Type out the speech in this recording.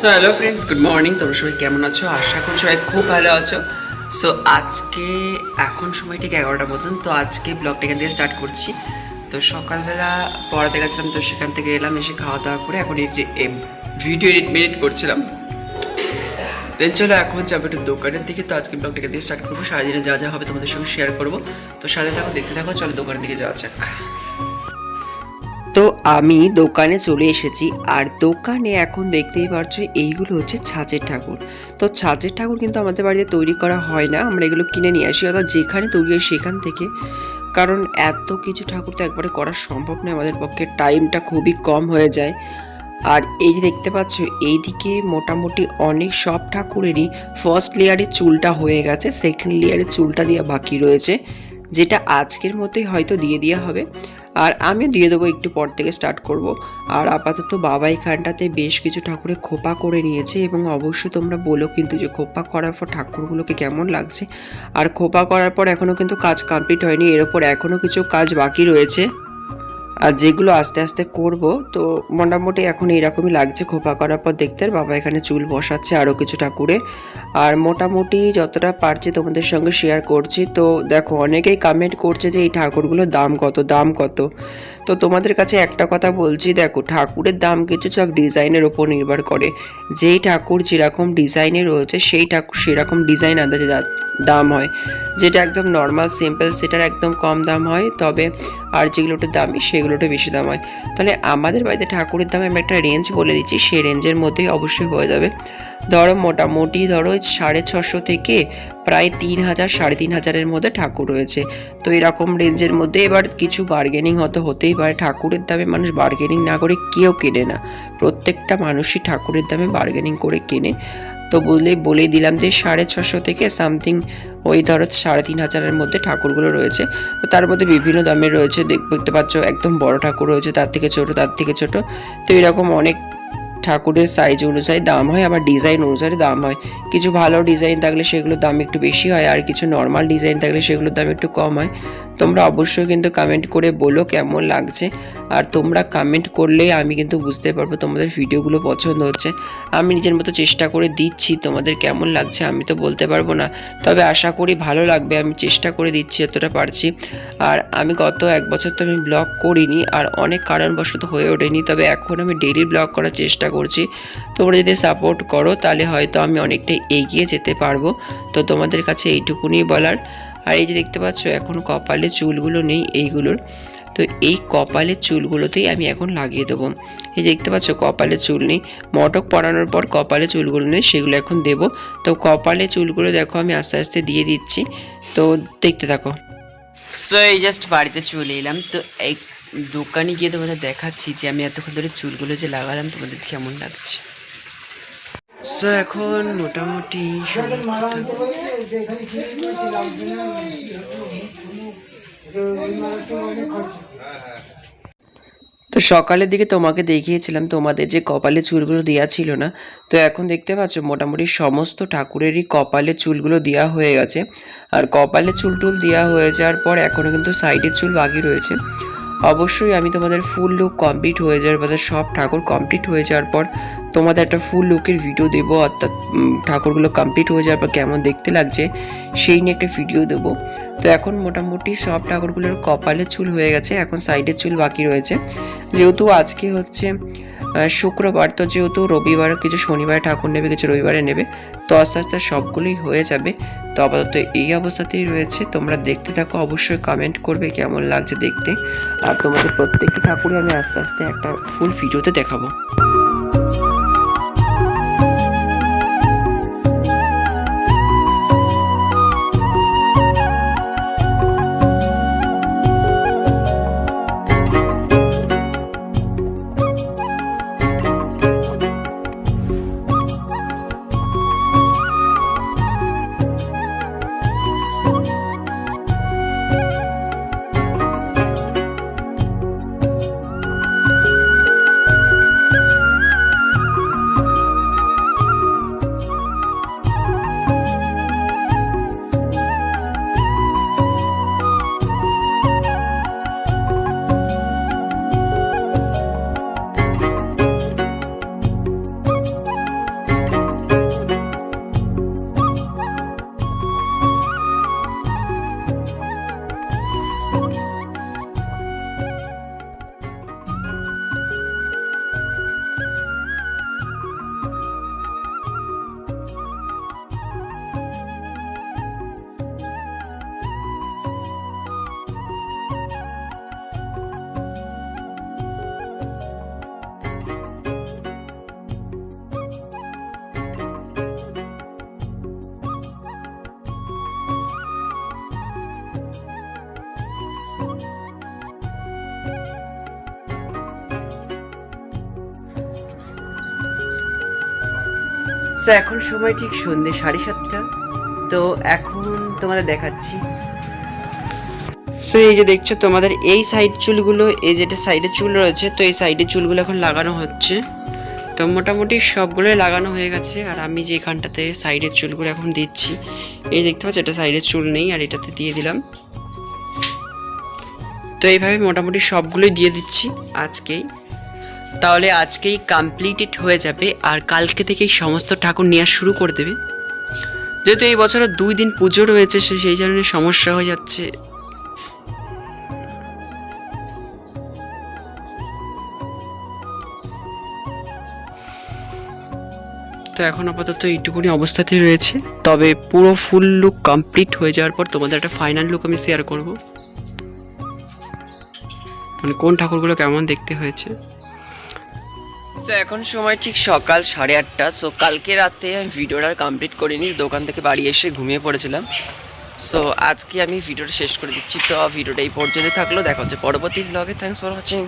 So hello friends good morning তোমরা সবাই কেমন আছো? আশা করি সবাই খুব ভালো আছো। সো আজকে, এখন সময় ঠিক এগারোটার মতন। তো আজকে ব্লগটা এখান থেকে স্টার্ট করছি। তো সকালবেলা পড়াতে গেছিলাম, তো সেখান থেকে এলাম, এসে খাওয়া দাওয়া করে এখন ভিডিও এডিট মেডিট করছিলাম। দেন চলো, এখন যাব একটু দোকানের দিকে। তো আজকে ব্লগটাকে দিয়ে স্টার্ট করব। সারাদিনে যা যা হবে তোমাদের সঙ্গে শেয়ার করব। তো সাথে থাকো, দেখতে থাকো, চলো দোকানের দিকে যাওয়া যাক। তো আমি দোকানে চলে এসেছি। আর দোকানে এখন দেখতেই পারছ এইগুলো হচ্ছে ছাঁচের ঠাকুর। তো ছাঁচের ঠাকুর কিন্তু আমাদের বাড়িতে তৈরি করা হয় না। আমরা এগুলো কিনে নিয়ে আসি, অর্থাৎ যেখানে তৈরি হয় সেখান থেকে। কারণ এত কিছু ঠাকুর তো একবারে করা সম্ভব নয় আমাদের পক্ষে। টাইমটা খুবই কম হয়ে যায়। আর এই যে দেখতে পাচ্ছ, এইদিকে মোটামুটি অনেক সব ঠাকুরেরই ফার্স্ট লেয়ারের চুলটা হয়ে গেছে সেকেন্ড লেয়ারের চুলটা দেওয়া বাকি রয়েছে। যেটা আজকের মতোই হয়তো দিয়ে দেওয়া হবে। আর আমিও দিয়ে দেবো, একটু পর থেকে স্টার্ট করব। আর আপাতত বাবা এখানটাতে বেশ কিছু ঠাকুরে খোপা করে নিয়েছে এবং অবশ্যই তোমরা বলো কিন্তু যে খোপা করার পর ঠাকুরগুলোকে কেমন লাগছে। আর খোপা করার পর এখনও কিন্তু কাজ কমপ্লিট হয়নি, এর ওপর এখনও কিছু কাজ বাকি রয়েছে। আর যেগুলো আস্তে আস্তে করব, তো মোটামুটি এখন এরকমই লাগছে খোপা করার পর দেখতে। বাবা এখানে চুল বসাচ্ছে আরও কিছু ঠাকুরে আর মোটামুটি যতটা পারছি তোমাদের সঙ্গে শেয়ার করছি। তো দেখো, অনেকেই কামেন্ট করছে যে এই ঠাকুরগুলোর দাম কত দাম কত। তো তোমাদের কাছে একটা কথা বলছি, দেখো, ঠাকুরের দাম কিছু সব ডিজাইনের ওপর নির্ভর করে। যেই ঠাকুর যেরকম ডিজাইনে রয়েছে, সেই ঠাকুর সেরকম ডিজাইন আন্দাজে দাম হয়। যেটা একদম নর্মাল সিম্পল সেটার একদম কম দাম হয়, তবে আর যেগুলোটা দামি সেগুলোটা বেশি দাম হয়। তাহলে আমাদের বাড়িতে ঠাকুরের দাম আমি একটা রেঞ্জ বলে দিচ্ছি, সেই রেঞ্জের মধ্যেই অবশ্যই হয়ে যাবে। ধরো মোটামুটি ধরো সাড়ে ছশো থেকে প্রায় তিন হাজার, সাড়ে তিন হাজারের মধ্যে ঠাকুর রয়েছে। তো এরকম রেঞ্জের মধ্যে এবার কিছু বার্গেনিং হয়তো হতেই পারে। ঠাকুরের দামে মানুষ বার্গেনিং না করে কেউ কেনে না। প্রত্যেকটা মানুষই ঠাকুরের দামে বার্গেনিং করে কেনে। তো বলে, বলেই দিলাম যে সাড়ে ছশো থেকে সামথিং ওই ধরো সাড়ে তিন হাজারের মধ্যে ঠাকুরগুলো রয়েছে। তো তার মধ্যে বিভিন্ন দামের রয়েছে। দেখ- দেখতে পাচ্ছ, একদম বড় ঠাকুর রয়েছে, তার থেকে ছোট, তার থেকে ছোট। তো এরকম অনেক ঠাকুরের সাইজ অনুযায়ী দাম হয়, আবার ডিজাইন অনুযায়ী দাম হয়। কিছু ভালো ডিজাইন থাকলে সেগুলোর দাম একটু বেশি হয়, আর কিছু নর্মাল ডিজাইন থাকলে সেগুলোর দাম একটু কম হয়। তোমরা অবশ্যই কিন্তু কমেন্ট করে বলো কেমন লাগছে। আর তোমরা কমেন্ট করলেই আমি কিন্তু বুঝতে পারব তোমাদের ভিডিওগুলো পছন্দ হচ্ছে। আমি নিজের মতো চেষ্টা করে দিচ্ছি, তোমাদের কেমন লাগছে আমি তো বলতে পারব না। তবে আশা করি ভালো লাগবে, আমি চেষ্টা করে দিচ্ছি যতটা পারছি। আর আমি গত এক বছর তো আমি ব্লগ করিনি, আর অনেক কারণবশত হয়ে ওঠেনি, তবে এখন আমি ডেলি ব্লগ করার চেষ্টা করছি। তোমরা যদি সাপোর্ট করো, তাহলে হয়তো আমি অনেকটা এগিয়ে যেতে পারব। তো তোমাদের কাছে এইটুকুনি বলার। আর এই যে দেখতে পাচ্ছ, এখন কপালে চুলগুলো নেই এইগুলোর। তো এই কপালের চুলগুলোতেই আমি এখন লাগিয়ে দেবো। এই দেখতে পাচ্ছ, কপালে চুল নেই। মটক পরানোর পর কপালে চুলগুলো নেই, সেগুলো এখন দেবো। তো কপালে চুলগুলো দেখো, আমি আস্তে আস্তে দিয়ে দিচ্ছি। তো দেখতে থাকো। সো এই জাস্ট বাড়িতে চলে এলাম। তো এই দোকানে গিয়ে তোমাদের দেখাচ্ছি যে আমি এতক্ষণ ধরে চুলগুলো যে লাগালাম, তোমাদের কেমন লাগছে? সো এখন মোটামুটি তো সকালের দিকে তোমাকে দেখিয়েছিলাম, তোমাদের যে কপালে চুলগুলো দেওয়া ছিল না, তো এখন দেখতে পাচ্ছ মোটামুটি সমস্ত ঠাকুরেরই কপালে চুলগুলো দেওয়া হয়ে গেছে। আর কপালে চুল টুল দেওয়া হয়ে যাওয়ার পর এখনও কিন্তু সাইডের চুল বাকি রয়েছে। অবশ্যই আমি তোমাদের ফুল লুক কমপ্লিট হয়ে যাওয়ার পর, সব ঠাকুর কমপ্লিট হয়ে যাওয়ার পর তোমাদের একটা ফুল লুকের ভিডিও দেবো, অর্থাৎ ঠাকুরগুলো কমপ্লিট হয়ে যাওয়ার পর কেমন দেখতে লাগছে, সেই নিয়ে একটা ভিডিও দেবো। তো এখন মোটামুটি সব ঠাকুরগুলোর কপালে চুল হয়ে গেছে, এখন সাইডের চুল বাকি রয়েছে। যেহেতু আজকে হচ্ছে শুক্রবার, তো যেহেতু রবিবার কিছু শনিবারে ঠাকুর নেবে, কিছু রবিবারে নেবে, তো আস্তে আস্তে সবগুলোই হয়ে যাবে। তো আপাতত এই অবস্থাতেই রয়েছে, তোমরা দেখতে থাকো, অবশ্যই কমেন্ট করবে কেমন লাগছে দেখতে। আর তোমাদের প্রত্যেকটি ঠাকুরই আমি আস্তে আস্তে একটা ফুল ভিডিওতে দেখাবো। সো এখন সময় ঠিক সন্ধ্যে সাড়ে সাতটা। তো এখন তোমাদের দেখাচ্ছি। সো এই যে দেখছ, তোমাদের এই সাইড চুলগুলো, এই যেটা সাইডে চুল রয়েছে, তো এই সাইডে চুলগুলো এখন লাগানো হচ্ছে। তো মোটামুটি সবগুলোই লাগানো হয়ে গেছে, আর আমি যে এখানটাতে সাইডের চুলগুলো এখন দিচ্ছি, এই দেখতে পাচ্ছ, এটা সাইডের চুল নেই, আর এটাতে দিয়ে দিলাম। তো এইভাবে মোটামুটি সবগুলোই দিয়ে দিচ্ছি আজকেই। তাহলে আজকেই কমপ্লিটেড হয়ে যাবে আর কালকে থেকেই সমস্ত ঠাকুর নেওয়া শুরু করে দেবে। যেহেতু এই বছরে দুই দিন পুজো রয়েছে, সে সেই জন্য সমস্যা হয়ে যাচ্ছে। তো এখন আপাতত এইটুকুনি অবস্থাতে রয়েছে। তবে পুরো ফুল লুক কমপ্লিট হয়ে যাওয়ার পর তোমাদের একটা ফাইনাল লুক আমি শেয়ার করব। মানে কোন ঠাকুরগুলো কেমন দেখতে হয়েছে। তো এখন সময় ঠিক সকাল সাড়ে আটটা। সো কালকে রাতে আমি ভিডিওটা কমপ্লিট করিনি, দোকান থেকে বাড়ি এসে ঘুমিয়ে পড়েছিলাম। সো আজকে আমি ভিডিওটা শেষ করে দিচ্ছি। তো ভিডিওটা এই পর্যন্ত থাকল। দেখা হচ্ছে পরবর্তী ব্লগে থ্যাংকস ফর ওয়াচিং